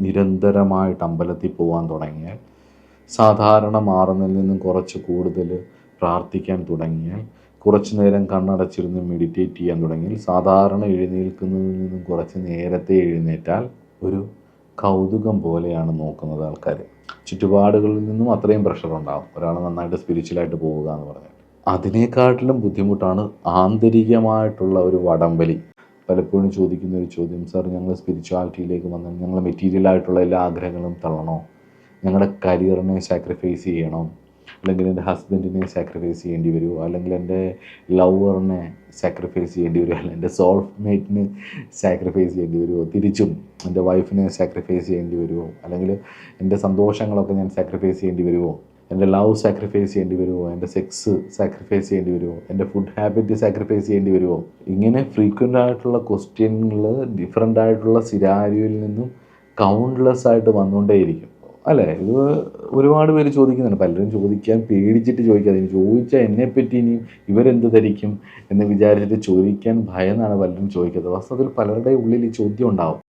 നിരന്തരമായിട്ട് അമ്പലത്തിൽ പോകാൻ തുടങ്ങിയാൽ സാധാരണ മാറുന്നതിൽ നിന്നും കുറച്ച് കൂടുതൽ പ്രാർത്ഥിക്കാൻ തുടങ്ങിയാൽ കുറച്ച് നേരം കണ്ണടച്ചിരുന്ന് മെഡിറ്റേറ്റ് ചെയ്യാൻ തുടങ്ങിയാൽ സാധാരണ എഴുന്നേൽക്കുന്നതിൽ നിന്നും കുറച്ച് നേരത്തെ എഴുന്നേറ്റാൽ ഒരു കൗതുകം പോലെയാണ് നോക്കുന്നത് ആൾക്കാർ. ചുറ്റുപാടുകളിൽ നിന്നും അത്രയും പ്രഷർ ഉണ്ടാകും ഒരാൾ നന്നായിട്ട് സ്പിരിച്വലായിട്ട് പോവുക എന്ന് പറഞ്ഞാൽ. അതിനേക്കാട്ടിലും ബുദ്ധിമുട്ടാണ് ആന്തരികമായിട്ടുള്ള ഒരു വടംവലി. പലപ്പോഴും ചോദിക്കുന്ന ഒരു ചോദ്യം സാർ ഞങ്ങൾ സ്പിരിച്വാലിറ്റിയിലേക്ക് വന്നാൽ ഞങ്ങൾ മെറ്റീരിയലായിട്ടുള്ള എല്ലാ ആഗ്രഹങ്ങളും തള്ളണോ? ഞങ്ങളുടെ കരിയറിനെ സാക്രിഫൈസ് ചെയ്യണോ? അല്ലെങ്കിൽ എന്റെ ഹസ്ബൻഡിനെ സാക്രിഫൈസ് ചെയ്യേണ്ടി വരുമോ അല്ലെങ്കിൽ എന്റെ ലവറിനെ സാക്രിഫൈസ് ചെയ്യേണ്ടി വരുമോ അല്ലെങ്കിൽ എന്റെ സോൾമേറ്റിനെ സാക്രിഫൈസ് ചെയ്യേണ്ടി വരുമോ തിരിച്ചും എന്റെ വൈഫിനെ സാക്രിഫൈസ് ചെയ്യേണ്ടി വരുമോ അല്ലെങ്കിൽ എന്റെ സന്തോഷങ്ങളൊക്കെ ഞാൻ സാക്രിഫൈസ് ചെയ്യേണ്ടി വരുമോ എന്റെ ലവ് സാക്രിഫൈസ് ചെയ്യേണ്ടി വരുമോ? എന്റെ സെക്സ് സാക്രിഫൈസ് ചെയ്യേണ്ടി വരുമോ? എന്റെ ഫുഡ് ഹാബിറ്റ് സാക്രിഫൈസ് ചെയ്യേണ്ടി വരുമോ? ഇങ്ങനെ ഫ്രീക്വന്റ് ആയിട്ടുള്ള ക്വസ്റ്റ്യനുകൾ ഡിഫറെന്റ് ആയിട്ടുള്ള സിരാരിയിൽ നിന്നും കൗണ്ട്ലെസ് ആയിട്ട് വന്നുകൊണ്ടേയിരിക്കും. അല്ലേ? ഇത് ഒരുപാട് പേര് ചോദിക്കുന്നുണ്ട്. പലരും ചോദിക്കാൻ പേടിച്ചിട്ട് ചോദിക്കാതെ. ഇനി ചോദിച്ചാൽ എന്നെപ്പറ്റി ഇനിയും ഇവരെന്ത് ധരിക്കും എന്ന് വിചാരിച്ചിട്ട് ചോദിക്കാൻ ഭയന്നാണ് പലരും ചോദിക്കുന്നത്. വാസ്തവത്തിൽ പലരുടെ ഉള്ളിൽ ഈ ചോദ്യം ഉണ്ടാവും.